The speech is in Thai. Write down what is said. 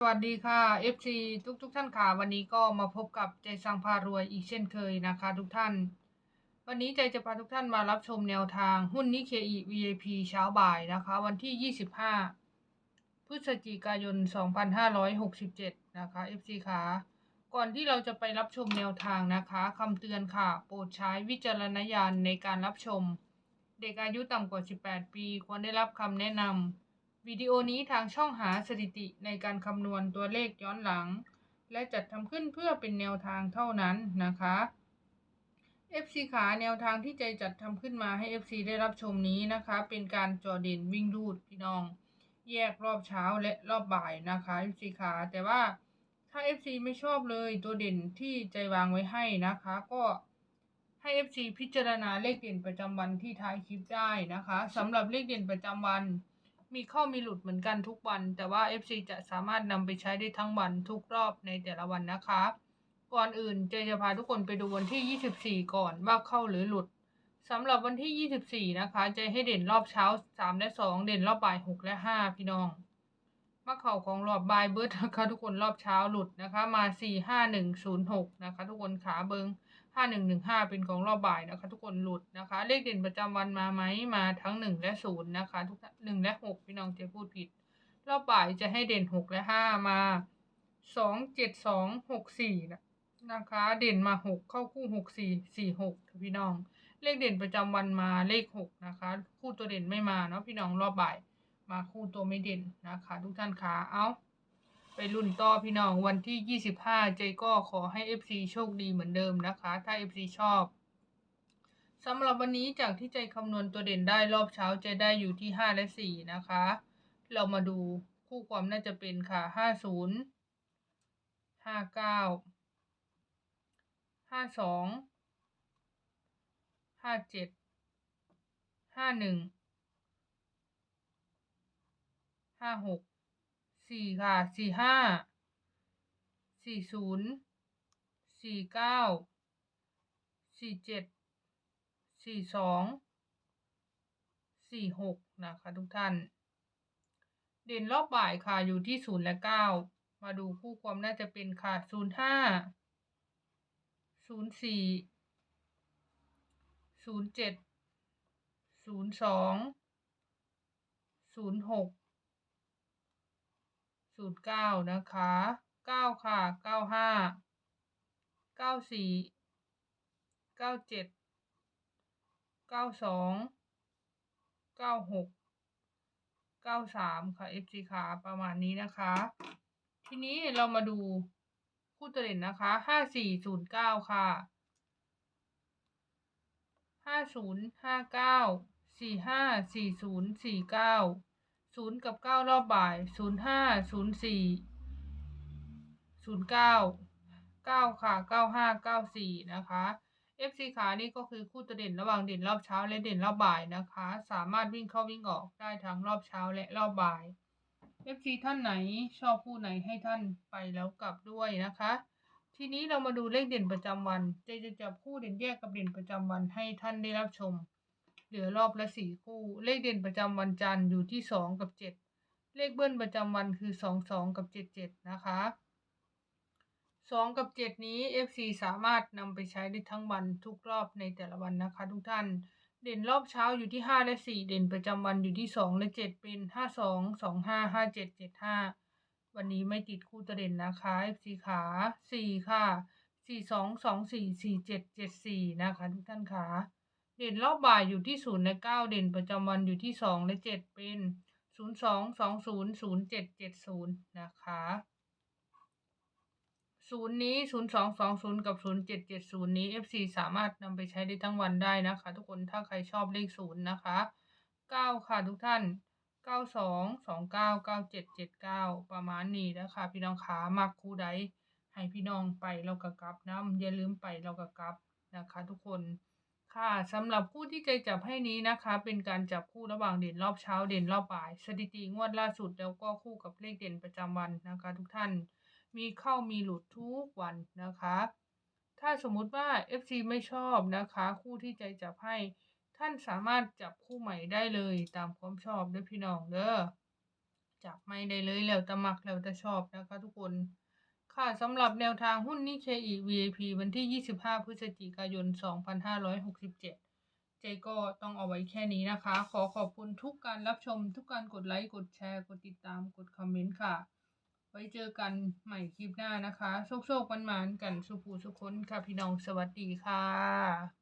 สวัสดีค่ะ FC ทุกทุกๆท่านค่ะ วันนี้ก็มาพบกับใจสังพารวยอีกเช่นเคยนะคะ ทุกท่าน วันนี้ใจจะพาทุกท่านมารับชมแนวทางหุ้นนิเคอี VIP เช้าบ่ายนะคะ วันที่ 25 พฤศจิกายน 2567 นะคะ FC ค่ะ ก่อนที่เราจะไปรับชมแนวทางนะคะคำเตือนค่ะ โปรดใช้วิจารณญาณในการรับชม เด็กอายุต่ำกว่า 18 ปี ควรได้รับคำแนะนำ วิดีโอนี้ทางช่องหาสถิติในการคำนวณตัวเลขย้อนหลัง และจัดทำขึ้นเพื่อเป็นแนวทางเท่านั้นนะคะ FC ขาแนวทางที่ใจจัดทำขึ้นมาให้ FC ได้รับชมนี้นะคะ เป็นการจอเด่นวิ่งรูดพี่น้อง แยกรอบเช้าและรอบบ่ายนะคะ FC ขาแต่ว่าถ้า FC ไม่ชอบเลยตัวเด่นที่ใจวางไว้ให้นะคะ ก็ให้ FC พิจารณาเลขเด่นประจำวันที่ท้ายคลิปได้นะคะสำหรับเลขเด่นประจำวัน มีเข้ามีหลุดเหมือนกันทุกวัน แต่ว่า FC จะสามารถนำไปใช้ได้ทั้งวันทุกรอบในแต่ละวันนะคะ ก่อนอื่นเจจะพาทุกคนไปดูวันที่ 24 ก่อนว่าเข้าหรือหลุดสำหรับวันที่ 24 นะคะเจให้เด่นรอบเช้า 3 และ 2 เด่นรอบบ่าย 6 และ 5 พี่น้องมาเข่าของรอบบ่ายเบิร์ดนะคะทุกคนรอบเช้าหลุดนะคะ มา 4 5 1 0 6 นะคะ ทุกคนขาเบิง ห้าหนึ่งหนึ่งห้าเป็นของรอบบ่ายนะคะ ทุกคนหลุดนะคะ เลขเด่นประจำวันมาไหมมาทั้งหนึ่งและศูนย์นะคะ ทุกหนึ่งและหกพี่น้องเจะพูดผิด รอบบ่ายจะให้เด่นหกและห้ามาสองเจ็ดสองหกสี่นะคะ เด่นมาหกเข้าคู่หกสี่สี่หกพี่น้อง เลขเด่นประจำวันมาเลขหกนะคะ คู่ตัวเด่นไม่มาเนาะพี่น้องรอบบ่าย มาคู่ตัวไม่เด่นนะคะ ทุกท่านขาเอา ไปรุ่นต่อพี่น้องวันที่ 25 เจก็ขอให้ FC โชคดีเหมือนเดิมนะคะ ถ้า FC ชอบสำหรับวันนี้จากที่ใจคำนวณตัวเด่นได้รอบเช้าเจได้อยู่ที่ 5 และ 4 นะคะ เรามาดูคู่ความน่าจะเป็นค่ะ 50 59 52 57 51 56 สี่ค่ะสี่ห้าสี่ศูนย์สี่เก้าสี่เจ็ดสี่สองสี่หกนะคะทุกท่าน เด่นรอบบ่ายค่ะอยู่ที่ศูนย์และเก้ามาดูคู่ความน่าจะเป็นค่ะศูนย์ห้าศูนย์สี่ศูนย์เจ็ดศูนย์สองศูนย์หก ศูนย์เก้านะคะเก้าค่ะเก้าห้าเก้าสี่เก้าเจ็ดเก้าสองเก้าหกเก้าสามค่ะ FC ขาประมาณนี้นะคะ ทีนี้เรามาดูคู่ตัวเด่นนะคะห้าสี่ศูนย์เก้าค่ะห้าศูนย์ห้าเก้าสี่ห้าสี่ศูนย์สี่เก้า ศูนย์กับเก้ารอบบ่ายศูนย์ห้าศูนย์สี่ศูนย์เก้าเก้าค่ะเก้าห้าเก้าสี่นะคะ FC ขานี่ก็คือคู่ตัวเด่นระหว่างเด่นรอบเช้าและเด่นรอบบ่ายนะคะ สามารถวิ่งเข้าวิ่งออกได้ทั้งรอบเช้าและรอบบ่าย FC ท่านไหนชอบคู่ไหนให้ท่านไปแล้วกลับด้วยนะคะ ทีนี้เรามาดูเลขเด่นประจำวันเจจะจับคู่เด่นแยกกับเด่นประจำวันให้ท่านได้รับชม เหลือรอบละสี่คู่ เลขเด่นประจำวันจันทร์อยู่ที่สองกับเจ็ดเลขเบิ้ลประจำวันคือสองสองกับเจ็ดเจ็ดนะคะสองกับเจ็ดนี้ FC สามารถนำไปใช้ได้ทั้งวันทุกรอบในแต่ละวันนะคะทุกท่าน เด่นรอบเช้าอยู่ที่ห้าและสี่เด่นประจำวันอยู่ที่สองและเจ็ดเป็นห้าสองสองห้าห้าเจ็ดเจ็ดห้าวันนี้ไม่ติดคู่ตัวเด่นนะคะ FC ขาสี่ค่ะสี่สองสองสี่สี่เจ็ดเจ็ดสี่นะคะทุกท่านขา เด่นรอบบ่ายอยู่ที่ศูนย์และเก้าเด่นประจำวันอยู่ที่สองและเจ็ดเป็นศูนย์สองสองศูนย์ศูนย์เจ็ดเจ็ดศูนย์นะคะศูนย์นี้ศูนย์สองสองศูนย์กับศูนย์เจ็ดเจ็ดศูนย์นี้ FC สามารถนำไปใช้ได้ทั้งวันได้นะคะ ทุกคนถ้าใครชอบเลขศูนย์นะคะเก้าค่ะทุกท่านเก้าสองสองเก้าเก้าเจ็ดเจ็ดเก้าประมาณนี้นะคะพี่น้องขามักคู่ใดให้พี่น้องไปเรากะกลับนะอย่าลืมไปเรากะกลับนะคะ ทุกคน ค่ะสำหรับคู่ที่ใจจับให้นี้นะคะ เป็นการจับคู่ระหว่างเด่นรอบเช้าเด่นรอบบ่าย สถิติงวดล่าสุดแล้วก็คู่กับเลขเด่นประจำวันนะคะ ทุกท่านมีเข้ามีหลุดทุกวันนะคะ ถ้าสมมุติว่า FC ไม่ชอบนะคะ คู่ที่ใจจับให้ ท่านสามารถจับคู่ใหม่ได้เลยตามความชอบด้อพี่น้องเด้อจับไม่ได้เลยแล้วแต่มักแล้วแต่ชอบนะคะ ทุกคน ค่ะสำหรับแนวทางหุ้นนิเคอี VIP วันที่ 25 พฤศจิกายน 2567 เจก็ต้องเอาไว้แค่นี้นะคะ ขอขอบคุณทุกการรับชม ทุกการกดไลค์ กดแชร์ กดติดตาม กดคอมเมนต์ค่ะ ไว้เจอกันใหม่คลิปหน้านะคะ โชคโชคมันมานกันสุภูสุคนค่ะพี่น้องสวัสดีค่ะ